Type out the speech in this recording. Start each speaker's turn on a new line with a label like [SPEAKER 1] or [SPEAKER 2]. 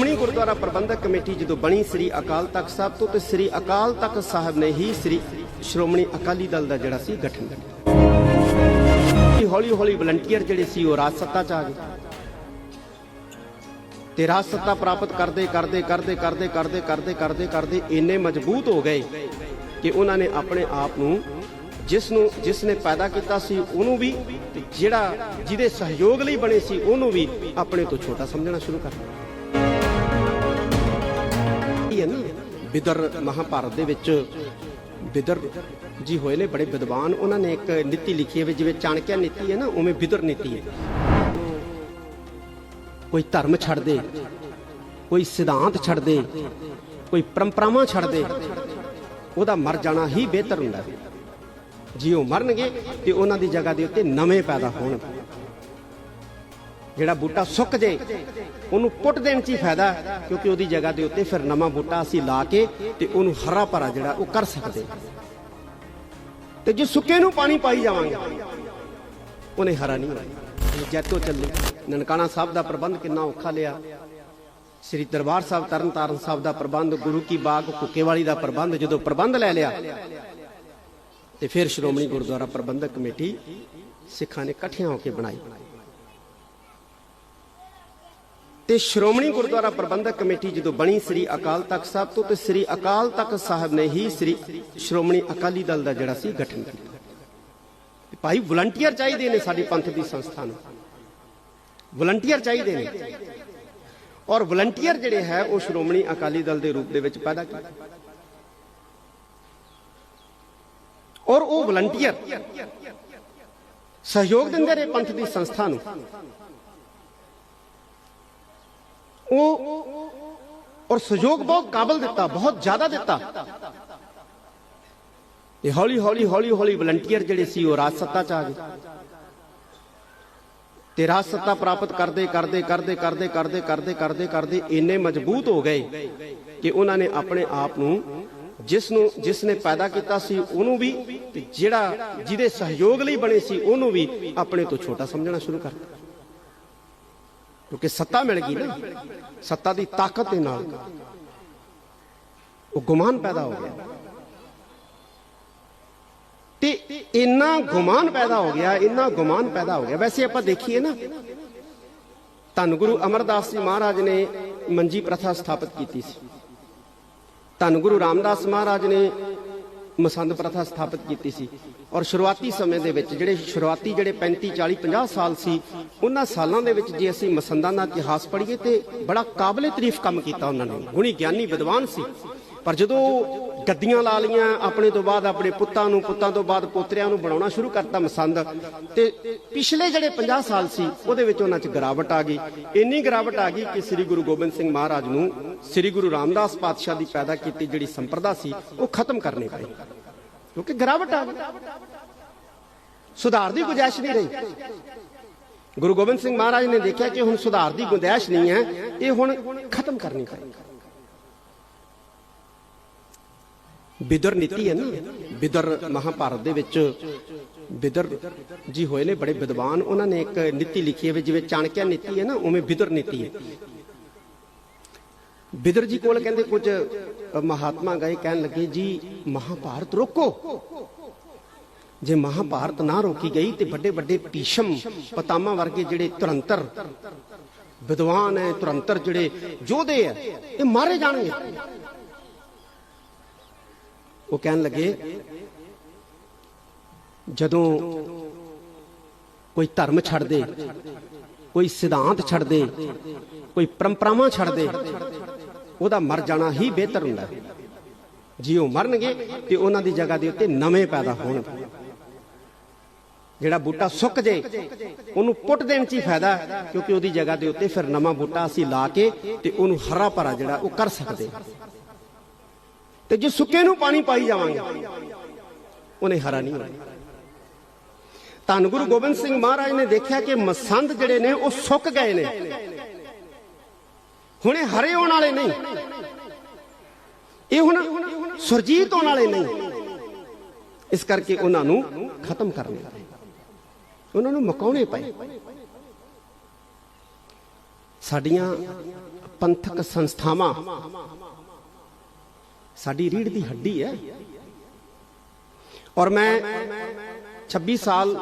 [SPEAKER 1] ਸ਼੍ਰੋਮਣੀ ਗੁਰਦੁਆਰਾ ਪ੍ਰਬੰਧਕ committee ਜਦੋਂ ਬਣੀ ਸ੍ਰੀ ਅਕਾਲ ਤਖਤ ਸਾਹਿਬ ਤੋਂ ਤੇ ਸ੍ਰੀ ਅਕਾਲ ਤਖਤ ਸਾਹਿਬ ਨੇ ਹੀ ਸ੍ਰੀ ਸ਼੍ਰੋਮਣੀ ਅਕਾਲੀ ਦਲ ਦਾ ਜਿਹੜਾ ਸੀ ਗਠਨ ਕੀਤਾ। ਹੌਲੀ ਹੌਲੀ ਵਲੰਟੀਅਰ ਜਿਹੜੇ ਸੀ ਉਹ ਰਾਜ ਸੱਤਾ ਚ ਆ ਗਏ। ਤੇ ਰਾਜ ਸੱਤਾ ਪ੍ਰਾਪਤ ਕਰਦੇ ਕਰਦੇ ਕਰਦੇ ਕਰਦੇ ਕਰਦੇ ਕਰਦੇ ਕਰਦੇ ਕਰਦੇ ਇੰਨੇ ਮਜ਼ਬੂਤ ਹੋ ਗਏ ਕਿ ਉਹਨਾਂ ਨੇ ਆਪਣੇ ਆਪ ਨੂੰ ਜਿਸ ਨੂੰ, ਜਿਸ ਨੇ ਪੈਦਾ ਕੀਤਾ ਸੀ ਉਹਨੂੰ ਵੀ ਤੇ ਜਿਹੜਾ ਜਿਹਦੇ ਸਹਿਯੋਗ ਲਈ ਬਣੇ ਸੀ ਉਹਨੂੰ ਵੀ ਆਪਣੇ ਤੋਂ ਛੋਟਾ ਸਮਝਣਾ ਸ਼ੁਰੂ ਕਰ ਦਿੱਤਾ। ਹੈ ਨਾ। ਬਿਦਰ ਮਹਾਭਾਰਤ ਦੇ ਵਿੱਚ ਬਿਦਰ ਜੀ ਹੋਏ ਨੇ, ਬੜੇ ਵਿਦਵਾਨ। ਉਹਨਾਂ ਨੇ ਇੱਕ ਨੀਤੀ ਲਿਖੀ ਹੈ ਜਿਵੇਂ ਚਾਣਕਿਆ ਨੀਤੀ ਹੈ ਨਾ, ਉਵੇਂ ਬਿਦਰ ਨੀਤੀ ਹੈ। ਕੋਈ ਧਰਮ ਛੱਡ ਦੇ, ਕੋਈ ਸਿਧਾਂਤ ਛੱਡ ਦੇ, ਕੋਈ ਪਰੰਪਰਾਵਾਂ ਛੱਡ ਦੇ, ਉਹਦਾ ਮਰ ਜਾਣਾ ਹੀ ਬਿਹਤਰ ਹੁੰਦਾ ਹੈ। ਜੀ ਉਹ ਮਰਨਗੇ ਤੇ ਉਹਨਾਂ ਦੀ ਜਗ੍ਹਾ ਦੇ ਉੱਤੇ ਨਵੇਂ ਪੈਦਾ ਹੋਣ। ਜਿਹੜਾ ਬੂਟਾ ਸੁੱਕ ਜੇ, ਉਹਨੂੰ ਪੁੱਟ ਦੇਣ 'ਚ ਹੀ ਫਾਇਦਾ, ਕਿਉਂਕਿ ਉਹਦੀ ਜਗ੍ਹਾ ਦੇ ਉੱਤੇ ਫਿਰ ਨਵਾਂ ਬੂਟਾ ਅਸੀਂ ਲਾ ਕੇ ਤੇ ਉਹਨੂੰ ਹਰਾ ਭਰਾ ਜਿਹੜਾ, ਉਹ ਕਰ ਸਕਦੇ। ਹਾਂ। ਤੇ ਜੇ ਸੁੱਕੇ ਨੂੰ ਪਾਣੀ ਪਾਈ ਜਾਵਾਂਗੇ, ਉਹਨੇ ਹਰਾ ਨਹੀਂ ਹੋਣਾ। ਜੈਤੋ ਚੱਲੇ। ਨਨਕਾਣਾ ਸਾਹਿਬ ਦਾ ਪ੍ਰਬੰਧ ਕਿੰਨਾ ਔਖਾ ਲਿਆ। ਸ੍ਰੀ ਦਰਬਾਰ ਸਾਹਿਬ, ਤਰਨਤਾਰਨ ਸਾਹਿਬ ਦਾ ਪ੍ਰਬੰਧ, ਗੁਰੂ ਕੀ ਬਾਗ ਕੁੱਕੇਵਾਲੀ ਦਾ ਪ੍ਰਬੰਧ, ਜਦੋਂ ਪ੍ਰਬੰਧ ਲੈ ਲਿਆ, ਤੇ ਫਿਰ ਸ਼੍ਰੋਮਣੀ ਗੁਰਦੁਆਰਾ ਪ੍ਰਬੰਧਕ ਕਮੇਟੀ ਸਿੱਖਾਂ ਨੇ ਇਕੱਠਿਆਂ ਹੋ ਕੇ ਬਣਾਈ। ਤੇ ਸ਼੍ਰੋਮਣੀ ਗੁਰਦੁਆਰਾ ਪ੍ਰਬੰਧਕ ਕਮੇਟੀ ਜਦੋਂ ਬਣੀ ਸ੍ਰੀ ਅਕਾਲ ਤਖਤ ਸਾਹਿਬ ਤੋਂ ਤੇ ਸ੍ਰੀ ਅਕਾਲ ਤਖਤ ਸਾਹਿਬ ਨੇ ਹੀ ਸ੍ਰੀ ਸ਼੍ਰੋਮਣੀ ਅਕਾਲੀ ਦਲ ਦਾ ਜਿਹੜਾ ਸੀ ਗਠਨ ਕੀਤਾ। ਭਾਈ ਵਲੰਟੀਅਰ ਚਾਹੀਦੇ ਨੇ ਸਾਡੀ ਪੰਥ ਦੀ ਸੰਸਥਾ ਨੂੰ। ਵਲੰਟੀਅਰ ਚਾਹੀਦੇ ਨੇ। ਔਰ ਵਲੰਟੀਅਰ ਜਿਹੜੇ ਹੈ, ਉਹ ਸ਼੍ਰੋਮਣੀ ਅਕਾਲੀ ਦਲ ਦੇ ਰੂਪ ਦੇ ਵਿੱਚ ਪੈਦਾ ਕੀਤਾ। ਔਰ ਉਹ ਵਲੰਟੀਅਰ ਸਹਿਯੋਗ ਦਿੰਦੇ ਰਹੇ ਪੰਥ ਦੀ ਸੰਸਥਾ ਨੂੰ। ਉਹ ਔਰ ਸਹਿਯੋਗ ਬਹੁਤ ਕਾਬਲ ਦਿੱਤਾ, ਬਹੁਤ ਜ਼ਿਆਦਾ ਦਿੱਤਾ। ਤੇ ਹੌਲੀ ਹੌਲੀ ਹੌਲੀ ਹੌਲੀ ਵਲੰਟੀਅਰ ਜਿਹੜੇ ਸੀ, ਉਹ ਰਾਜ ਸੱਤਾ ਚ ਆ ਗਏ। ਤੇ ਰਾਜ ਸੱਤਾ ਪ੍ਰਾਪਤ ਕਰਦੇ ਕਰਦੇ ਕਰਦੇ ਕਰਦੇ ਕਰਦੇ ਕਰਦੇ ਕਰਦੇ ਕਰਦੇ ਇੰਨੇ ਮਜ਼ਬੂਤ ਹੋ ਗਏ ਕਿ ਉਹਨਾਂ ਨੇ ਆਪਣੇ ਆਪ ਨੂੰ ਜਿਸ ਨੂੰ, ਜਿਸ ਨੇ ਪੈਦਾ ਕੀਤਾ ਸੀ, ਉਹਨੂੰ ਵੀ ਤੇ ਜਿਹੜਾ ਜਿਹਦੇ ਸਹਿਯੋਗ ਲਈ ਬਣੇ ਸੀ, ਉਹਨੂੰ ਵੀ ਆਪਣੇ ਤੋਂ ਛੋਟਾ ਸਮਝਣਾ ਸ਼ੁਰੂ ਕਰ ਦਿੱਤਾ ਕਿਉਂਕਿ ਸੱਤਾ ਮਿਲ ਗਈ ਨਾ। ਸੱਤਾ ਦੀ ਤਾਕਤ ਦੇ ਨਾਲ। ਉਹ ਗੁਮਾਨ ਪੈਦਾ ਹੋ ਗਿਆ। ਤੇ ਇੰਨਾ ਗੁਮਾਨ ਪੈਦਾ ਹੋ ਗਿਆ, ਇੰਨਾ ਗੁਮਾਨ ਪੈਦਾ ਹੋ ਗਿਆ। ਵੈਸੇ ਆਪਾਂ ਦੇਖੀਏ ਨਾ, ਧੰਨ ਗੁਰੂ ਅਮਰਦਾਸ ਜੀ ਮਹਾਰਾਜ ਨੇ ਮੰਜੀ ਪ੍ਰਥਾ ਸਥਾਪਿਤ ਕੀਤੀ ਸੀ। ਧੰਨ ਗੁਰੂ ਰਾਮਦਾਸ ਮਹਾਰਾਜ ਨੇ ਮਸੰਦ ਪ੍ਰਥਾ ਸਥਾਪਿਤ ਕੀਤੀ ਸੀ। ਔਰ ਸ਼ੁਰੂਆਤੀ ਸਮੇਂ ਦੇ ਵਿੱਚ ਜਿਹੜੇ ਸ਼ੁਰੂਆਤੀ ਜਿਹੜੇ 35 40 50 ਸਾਲ ਸੀ, ਉਹਨਾਂ ਸਾਲਾਂ ਦੇ ਵਿੱਚ ਜੇ ਅਸੀਂ ਮਸੰਦਾਂ ਦਾ ਇਤਿਹਾਸ ਪੜ੍ਹੀਏ ਤੇ ਬੜਾ ਕਾਬਲੇ ਤਾਰੀਫ ਕੰਮ ਕੀਤਾ ਉਹਨਾਂ ਨੇ। ਗੁਣੀ ਗਿਆਨੀ ਵਿਦਵਾਨ ਸੀ। ਪਰ ਜਦੋਂ ਗੱਦੀਆਂ ਲਾ ਲੀਆਂ ਆਪਣੇ ਤੋਂ ਬਾਅਦ ਆਪਣੇ ਪੁੱਤਾਂ ਨੂੰ, ਪੁੱਤਾਂ ਤੋਂ ਬਾਅਦ ਪੋਤਰਿਆਂ ਨੂੰ ਬਣਾਉਣਾ ਸ਼ੁਰੂ ਕਰਤਾ ਮਸੰਦ। ਤੇ ਪਿਛਲੇ ਜਿਹੜੇ 50 ਸਾਲ ਸੀ, ਉਹਦੇ ਵਿੱਚ ਉਹਨਾਂ 'ਚ ਗਿਰਾਵਟ ਆ ਗਈ। ਇੰਨੀ ਗਿਰਾਵਟ ਆ ਗਈ ਕਿ ਸ੍ਰੀ ਗੁਰੂ ਗੋਬਿੰਦ ਸਿੰਘ ਮਹਾਰਾਜ ਨੂੰ ਸ੍ਰੀ ਗੁਰੂ ਰਾਮਦਾਸ ਪਾਤਸ਼ਾਹ ਦੀ ਪੈਦਾ ਕੀਤੀ ਜਿਹੜੀ ਸੰਪਰਦਾ ਸੀ, ਉਹ ਖਤਮ ਕਰਨੀ ਪਈ ਕਿਉਂਕਿ ਗਿਰਾਵਟ ਆ ਗਈ। ਸੁਧਾਰ ਦੀ ਗੁੰਜਾਇਸ਼ ਨਹੀਂ ਰਹੀ। ਗੁਰੂ ਗੋਬਿੰਦ ਸਿੰਘ ਮਹਾਰਾਜ ਨੇ ਦੇਖਿਆ ਕਿ ਹੁਣ ਸੁਧਾਰ ਦੀ ਗੁੰਜਾਇਸ਼ ਨਹੀਂ ਹੈ, ਇਹ ਹੁਣ ਖਤਮ ਕਰਨੀ ਪਈ। ਬਿਦਰ ਨੀਤੀ ਹੈ ਨਾ। ਬਿਦਰ ਮਹਾਭਾਰਤ ਦੇ ਵਿੱਚ ਬਿਦਰ ਜੀ ਹੋਏ ਨੇ, ਬੜੇ ਵਿਦਵਾਨ। ਉਹਨਾਂ ਨੇ ਇੱਕ ਨੀਤੀ ਲਿਖੀ ਹੈ ਜਿਵੇਂ ਚਾਣਕਿਆ ਨੀਤੀ ਹੈ ਨਾ, ਉਵੇਂ ਬਿਦਰ ਨੀਤੀ ਹੈ। ਬਿਦਰ ਜੀ ਕੋਲ ਕਹਿੰਦੇ ਕੁਝ ਮਹਾਤਮਾ ਗਏ ਕਹਿਣ ਲੱਗੇ, ਜੀ, ਮਹਾਭਾਰਤ ਰੋਕੋ। ਜੇ ਮਹਾਭਾਰਤ ਨਾ ਰੋਕੀ ਗਈ ਤੇ ਵੱਡੇ ਵੱਡੇ ਭੀਸ਼ਮ ਪਤਾਮਾ ਵਰਗੇ ਜਿਹੜੇ ਤੁਰੰਤਰ ਵਿਦਵਾਨ ਹੈ ਤੁਰੰਤਰ ਜਿਹੜੇ ਯੋਧੇ ਹੈ, ਇਹ ਮਾਰੇ ਜਾਣਗੇ। ਉਹ ਕਹਿਣ ਲੱਗੇ, ਜਦੋਂ ਕੋਈ ਧਰਮ ਛੱਡ ਦੇ, ਕੋਈ ਸਿਧਾਂਤ ਛੱਡ ਦੇ, ਕੋਈ ਪਰੰਪਰਾਵਾਂ ਛੱਡ ਦੇ, ਉਹਦਾ ਮਰ ਜਾਣਾ ਹੀ ਬਿਹਤਰ ਹੁੰਦਾ ਹੈ। ਜੀ ਉਹ ਮਰਨਗੇ ਤੇ ਉਹਨਾਂ ਦੀ ਜਗ੍ਹਾ ਦੇ ਉੱਤੇ ਨਵੇਂ ਪੈਦਾ ਹੋਣ। ਜਿਹੜਾ ਬੂਟਾ ਸੁੱਕ ਜੇ, ਉਹਨੂੰ ਪੁੱਟ ਦੇਣ 'ਚ ਹੀ ਫਾਇਦਾ ਕਿਉਂਕਿ ਉਹਦੀ ਜਗ੍ਹਾ ਦੇ ਉੱਤੇ ਫਿਰ ਨਵਾਂ ਬੂਟਾ ਅਸੀਂ ਲਾ ਕੇ ਤੇ ਉਹਨੂੰ ਹਰਾ ਭਰਾ ਜਿਹੜਾ ਉਹ ਕਰ ਸਕਦੇ। ਤੇ ਜੇ ਸੁੱਕੇ ਨੂੰ ਪਾਣੀ ਪਾਈ ਜਾਵਾਂਗੇ, ਉਹਨੇ ਹਰਾ ਨਹੀਂ ਹੋਣਾ। ਧੰਨ ਗੁਰੂ ਗੋਬਿੰਦ ਸਿੰਘ ਮਹਾਰਾਜ ਨੇ ਦੇਖਿਆ ਕਿ ਮਸੰਦ ਜਿਹੜੇ ਨੇ, ਉਹ ਸੁੱਕ ਗਏ ਨੇ। ਹੁਣੇ ਹਰੇ ਹੋਣ ਵਾਲੇ ਨਹੀਂ। ਇਹ ਹੁਣ ਸੁਰਜੀਤ ਹੋਣ ਵਾਲੇ ਨਹੀਂ। ਇਸ ਕਰਕੇ ਉਹਨਾਂ ਨੂੰ ਖਤਮ ਕਰਨੇ ਪਏ। ਉਹਨਾਂ ਨੂੰ ਮਕਾਉਣੇ ਪਏ। ਸਾਡੀਆਂ ਪੰਥਕ ਸੰਸਥਾਵਾਂ ਸਾਡੀ ਰੀੜ ਦੀ ਹੱਡੀ ਹੈ। ਔਰ ਮੈਂ 26 ਸਾਲ